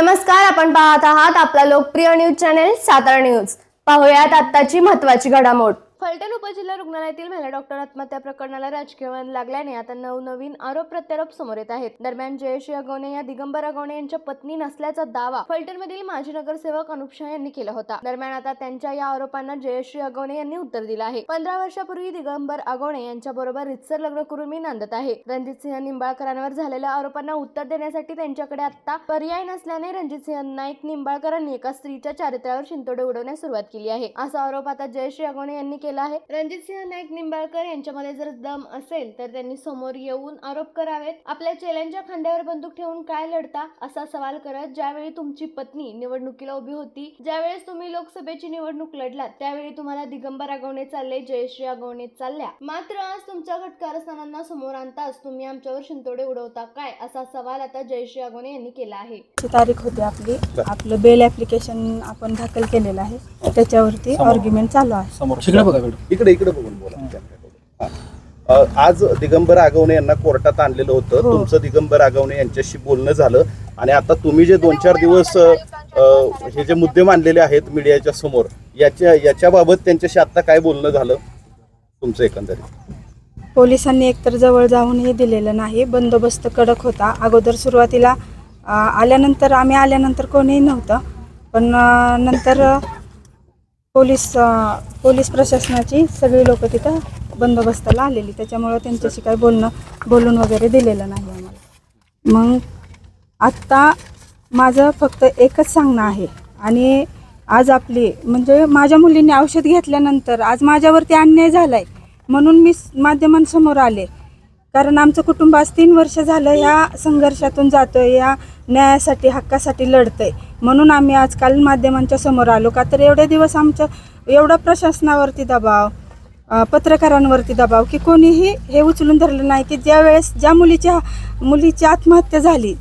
नमस्कार आपण पाहत आहात आपला लोकप्रिय न्यूज चॅनेल सातारा न्यूज. पाहुयात आत्ताची महत्वाची घडामोड. फलटण उपजिल्हा रुग्णालयातील महिला डॉक्टर आत्महत्या प्रकरणाला राजकीय वळण लागल्याने आता नवनवीन आरोप प्रत्यारोप समोर येत आहेत. दरम्यान जयश्री अगवणे या दिगंबर अगवणे यांच्या पत्नी नसल्याचा दावा फलटणमधील माजी नगरसेवक अनुप शाह यांनी केला होता. दरम्यान आता त्यांच्या या आरोपांना जयश्री अगवणे यांनी उत्तर दिलं आहे. पंधरा वर्षापूर्वी दिगंबर अगवणे यांच्या बरोबर रितसर लग्न करून मी नांदत आहे. रणजित सिंह निंबाळकरांवर झालेल्या आरोपांना उत्तर देण्यासाठी त्यांच्याकडे आता पर्याय नसल्याने रणजित सिंह नाईक निंबाळकरांनी एका स्त्रीच्या चारित्र्यावर शिंतोडे उडवण्यास सुरुवात केली आहे. असा आरोप आता जयश्री अगवणे यांनी केला आहे. रणजित सिंह नाईक निंबाळकर यांच्यामध्ये जर दम असेल तर त्यांनी समोर येऊन आरोप करावेत. आपल्या चेल्यांच्या खांद्यावर बंदूक ठेवून काय लढता असा सवाल करत ज्यावेळी तुमची पत्नी निवडणुकीला उभी होती ज्यावेळेस तुम्ही लोकसभेची निवडणूक लढलात त्यावेळी तुम्हाला दिगंबर आगवणे चालले जयश्री आगवणे चालल्या. मात्र आज तुमच्या घटकारस्थानांना समोर आणताच तुम्ही आमच्यावर शिंतोडे उडवता काय असा सवाल आता जयश्री आगवणे यांनी केला आहे. तारीख होती आपली. आपलं बेल ॲप्लिकेशन आपण दाखल केलेलं आहे. त्याच्यावरती आर्ग्युमेंट चालू आहे. मॅडम इकडे इकडे बघून बोला. हा. अ, आज दिगंबर आगवणे यांना कोर्टात आणलेलं होतं. हो. तुमचं दिगंबर आगवणे यांच्याशी बोलणं झालं. आणि आता तुम्ही जे दोन चार दिवस अ, अ, हे जे मुद्दे मांडलेले आहेत मीडियाच्या समोर याच्या याच्याबाबत त्यांच्याशी आता काय बोलणं झालं? तुमचं एकंदरीत. पोलिसांनी एकतर जवळ जाऊनही दिलेलं नाही. बंदोबस्त कडक होता. अगोदर सुरुवातीला अ, आल्यानंतर आम्ही आल्यानंतर कोणीही नव्हतं. पण अ, नंतर पोलीस पोलीस प्रशासनाची सगळी लोक तिथं बंदोबस्ताला आलेली. त्याच्यामुळं त्यांच्याशी काही बोलणं बोलून वगैरे दिलेलं नाही आम्हाला. मग आत्ता माझं फक्त एकच सांगणं आहे. आणि आज आपली म्हणजे माझ्या मुलीने औषध घेतल्यानंतर आज माझ्यावरती अन्याय झाला आहे म्हणून मी माध्यमांसमोर आले. कारण आमचं कुटुंब आज तीन वर्ष झालं या संघर्षातून जातोय या न्यायासाठी हक्कासाठी लढतंय. म्हणून आम्ही आजकाल माध्यमांच्या समोर आलो का तर एवढे दिवस आमच्या एवढा प्रशासनावरती दबाव पत्रकारांवरती दबाव की कोणीही हे उचलून धरलं नाही की ज्या वेळेस ज्या मुलीच्या मुलीची आत्महत्या झाली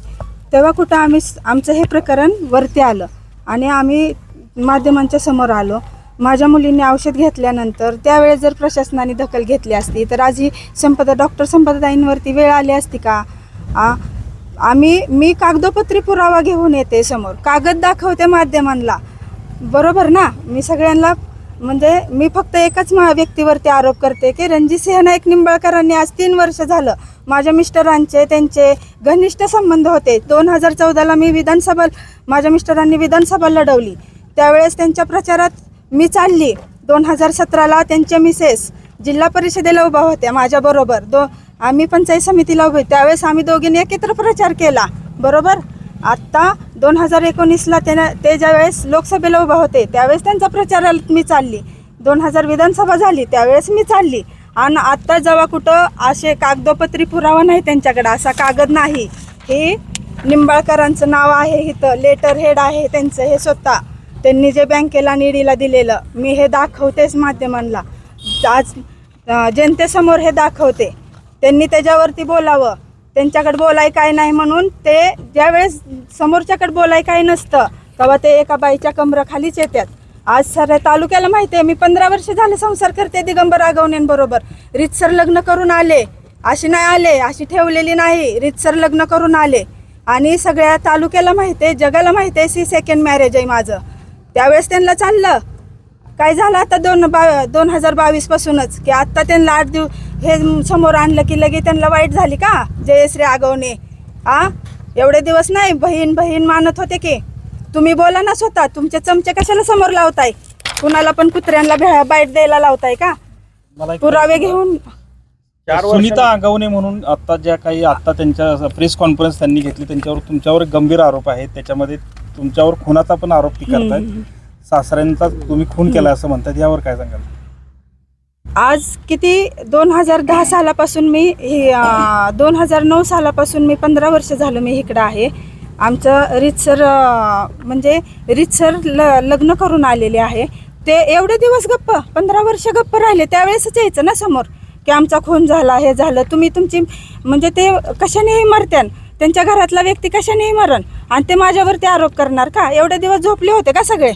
तेव्हा कुठं आम्ही आमचं हे प्रकरण वरती आलं आणि आम्ही माध्यमांच्या समोर आलो. माझ्या मुलींनी औषध घेतल्यानंतर त्यावेळेस जर प्रशासनाने दखल घेतली असती तर आज ही संपदा डॉक्टर संपदाताईंवरती वेळ आली असती का? आ आम्ही मी कागदोपत्री पुरावा घेऊन येते समोर. कागद दाखवते माध्यमांना. बरोबर ना? मी सगळ्यांना म्हणजे मी फक्त एकच व्यक्तीवरती आरोप करते की रणजित सिंह नाईक निंबाळकरांनी आज तीन वर्ष झालं. माझ्या मिस्टरांचे त्यांचे घनिष्ठ संबंध होते. दोन हजार चौदाला मी विधानसभा माझ्या मिस्टरांनी विधानसभा लढवली. त्यावेळेस त्यांच्या प्रचारात मी चालली. दोन हजार सतराला त्यांच्या मिसेस जिल्हा परिषदेला उभा होत्या माझ्याबरोबर दो आम्ही पंचायत समितीला उभे. त्यावेळेस आम्ही दोघींनी एकत्र प्रचार केला. बरोबर? आत्ता दोन हजार एकोणीसला त्यानं ते ज्यावेळेस लोकसभेला उभा होते त्यावेळेस त्यांचा प्रचाराला मी चालली. दोन हजार विधानसभा झाली त्यावेळेस मी चालली. आणि आत्ता जेव्हा कुठं असे कागदोपत्री पुरावा नाही त्यांच्याकडे असा कागद नाही. हे निंबाळकरांचं नाव आहे इथं लेटर हेड आहे त्यांचं हे स्वतः. त्यांनी जे बँकेला निडीला दिलेलं मी हे दाखवतेच माध्यमांना. आज जनतेसमोर हे दाखवते. त्यांनी त्याच्यावरती बोलावं. त्यांच्याकडे बोलाय काय नाही म्हणून ते ज्यावेळेस समोरच्याकडे बोलाय काय नसतं तेव्हा ते एका बाईच्या कमराखालीच येतात. आज सर तालुक्याला माहिती आहे मी पंधरा वर्ष झाले संसार करते दिगंबर आगवण्यांबरोबर रितसर लग्न करून आले. अशी नाही आले अशी ठेवलेली नाही. रितसर लग्न करून आले. आणि सगळ्या तालुक्याला माहिती आहे जगाला माहिती आहे सी सेकंड मॅरेज आहे माझं. त्यावेळेस त्यांना चाललं. काय झालं आता दोन बा दोन हजार बावीस पासूनच की आत्ता त्यांना आठ दिवस हे समोर आणलं की लगे त्यांना वाईट झाली का? जयश्री आगवणे. आ? एवढे दिवस नाही बहीण बहीण मानत होते की. तुम्ही बोला ना स्वतः तुमचे चमचे कशाला समोर लावताय? कुणाला पण कुत्र्यांना भे- बाईट द्यायला लावताय का? मला एक पुरावे घेऊन. चार सुनीता आगवणे म्हणून आता ज्या काही आता त्यांच्या प्रेस कॉन्फरन्स त्यांनी घेतली त्यांच्यावर तुमच्यावर गंभीर आरोप आहेत त्याच्यामध्ये तुमच्यावर खुनाचा पण आरोप ती करतायत. सासऱ्यांचा तुम्ही खून केला असं म्हणतात यावर काय सांगाल? आज किती? दोन हजार दहा सालापासून मी ही दोन हजार नऊ सालापासून मी पंधरा वर्ष झालं मी इकडं आहे. आमचं रितसर म्हणजे रितसर ल लग्न करून आलेले आहे. ते एवढे दिवस गप्प पंधरा वर्ष गप्प राहिले त्यावेळेसच यायचं ना समोर की आमचा खून झाला हे झालं तुम्ही तुमची म्हणजे ते कशानेही मरत्यान त्यांच्या घरातला व्यक्ती कशानेही मरण. आणि ते माझ्यावरती आरोप करणार का? एवढे दिवस झोपले होते का सगळे?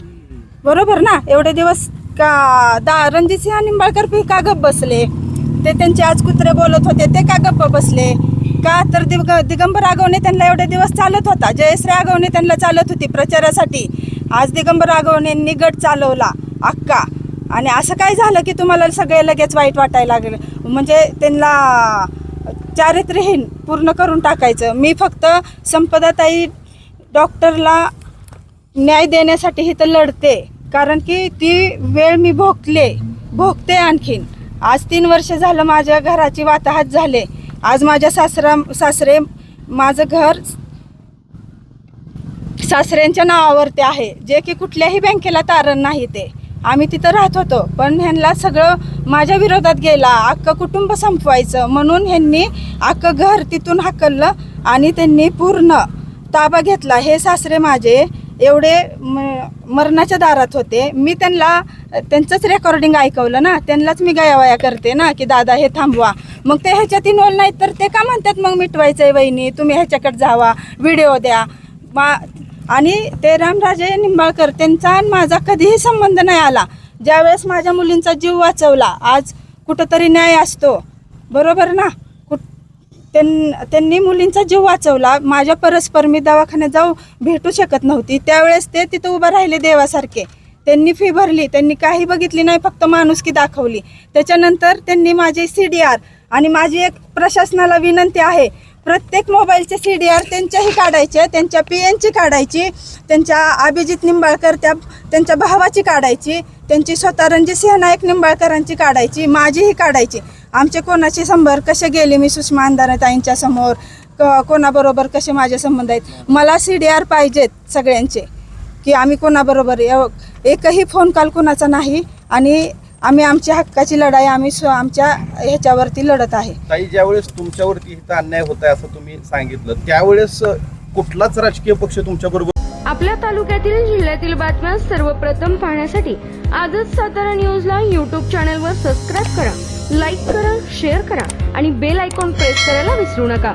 बरोबर ना? एवढे दिवस का दा रणजितसिंह निंबाळकर पी का गप्प बसले? ते त्यांचे आज कुत्रे बोलत होते ते का गप्प बसले? का तर दिग दिगंबर आगवणे त्यांना एवढे दिवस चालत होता? जयश्री आगवणे त्यांना चालत होती प्रचारासाठी. आज दिगंबर आगवणेंनी गट चालवला अक्का. आणि असं काय झालं की तुम्हाला सगळे लगेच वाईट वाटायला लागलं? म्हणजे त्यांना चारित्र्यहीन पूर्ण करून टाकायचं. मी फक्त संपदाताई डॉक्टरला न्याय देण्यासाठी इथं लढते. कारण की ती वेळ मी भोगले भोगते आणखीन. आज तीन वर्ष झालं माझ्या घराची वाताहत झाले. आज माझ्या सासरा सासरे माझं घर सासऱ्यांच्या नावावरती आहे. जे की कुठल्याही बँकेला तारण नाही ते. आम्ही तिथं राहत होतो. पण ह्यांना सगळं माझ्या विरोधात गेला. अख्खं कुटुंब संपवायचं. म्हणून ह्यांनी अख्खं घर तिथून हाकललं आणि त्यांनी पूर्ण ताबा घेतला. हे सासरे माझे एवढे म- मरणाच्या दारात होते. मी त्यांना त्यांचंच रेकॉर्डिंग ऐकवलं ना. त्यांनाच मी गयावया करते ना की दादा हे थांबवा. मग ते ह्याच्यात इन्वॉल्व नाहीत. तर ते का म्हणतात मग मिटवायचं आहे वहिनी? तुम्ही ह्याच्याकडे जावा. व्हिडिओ द्या. मा आणि ते रामराजे निंबाळकर त्यांचा आणि माझा कधीही संबंध नाही आला. ज्यावेळेस माझ्या मुलींचा जीव वाचवला आज कुठंतरी न्याय असतो. बरोबर ना? कुठ त्यां त्यांनी मुलींचा जीव वाचवला. माझ्या परस्पर मी दवाखान्यात जाऊ भेटू शकत नव्हती. त्यावेळेस ते तिथं उभं राहिले देवासारखे. त्यांनी फी भरली. त्यांनी काही बघितली नाही फक्त माणुसकी दाखवली. त्याच्यानंतर त्यांनी माझे सी डी आर आणि माझी एक प्रशासनाला विनंती आहे प्रत्येक मोबाईलचे सी डी आर त्यांच्याही काढायचे त्यांच्या पी एनची काढायची त्यांच्या अभिजित निंबाळकर त्या त्यांच्या भावाची काढायची त्यांची स्वतः रणजितसिंह नाईक निंबाळकरांची काढायची माझीही काढायची. आमचे कोणाचे संपर्क कसे गेले मी सुषमा अंधारताईंच्या समोर? क कोणाबरोबर कसे माझे संबंध आहेत? मला सी डी आर पाहिजेत सगळ्यांचे. की आम्ही कोणाबरोबर एव- एकही फोन कॉल कोणाचा नाही आणि आम्ही आमच्या हक्काची लढाई आम्ही स्व आमच्या ह्याच्यावरती लढत आहे. ताई ज्यावेळेस तुमच्यावरती इथं अन्याय होत आहे असं तुम्ही सांगितलं त्यावेळेस अ, कुठलाच राजकीय पक्ष तुमच्या बरोबर आपल्या तालुक्यातील जिल्ह्यातील बातम्या सर्वप्रथम पाहण्यासाठी आजच सातारा न्यूजला यूट्यूब चॅनलवर सबस्क्राईब करा लाईक करा शेअर करा आणि बेल आयकॉन प्रेस करायला विसरू नका.